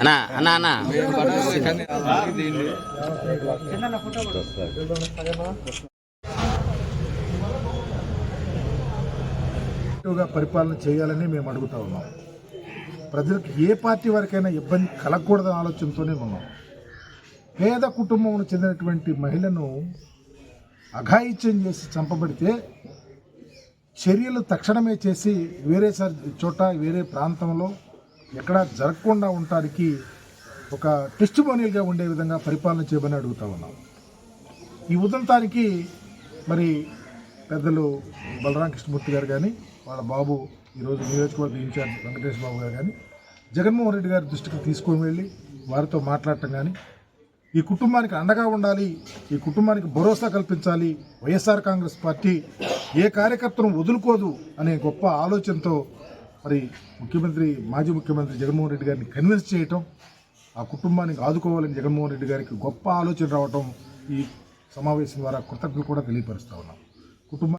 అన్నా అన్నా అన్నా. యాక్టివ్గా పరిపాలన చేయాలని మేము అడుగుతా ఉన్నాం. ప్రజలకు ఏ పార్టీ వరకైనా ఇబ్బంది కలగకూడదనే ఆలోచనతోనే ఉన్నాం. పేద కుటుంబం చెందినటువంటి మహిళను అఘాయిత్యం చేసి చంపబడితే చర్యలు తక్షణమే చేసి వేరే సర్- చోట వేరే ప్రాంతంలో ఎక్కడా జరగకుండా ఉండటానికి ఒక టెస్టిమోనియల్గా ఉండే విధంగా పరిపాలన చేయమని అడుగుతా ఉన్నాం. ఈ ఉదంతానికి మరి పెద్దలు బలరామ కృష్ణమూర్తి గారు కానీ వాళ్ళ బాబు ఈరోజు నియోజకవర్గ ఇన్ఛార్జ్ వెంకటేష్ బాబు గారు కానీ జగన్మోహన్ రెడ్డి గారి దృష్టికి తీసుకొని వెళ్ళి వారితో మాట్లాడటం కానీ ఈ కుటుంబానికి అండగా ఉండాలి ఈ కుటుంబానికి భరోసా కల్పించాలి వైఎస్ఆర్ కాంగ్రెస్ పార్టీ ఏ కార్యకర్తను వదులుకోదు అనే గొప్ప ఆలోచనతో మరి ముఖ్యమంత్రి మాజీ ముఖ్యమంత్రి జగన్మోహన్ రెడ్డి గారిని కన్విన్స్ చేయటం ఆ కుటుంబానికి ఆదుకోవాలని జగన్మోహన్ రెడ్డి గారికి గొప్ప ఆలోచన రావటం ఈ సమావేశం ద్వారా కృతజ్ఞతలు కూడా తెలియపరుస్తూ ఉన్నాం. కుటుంబ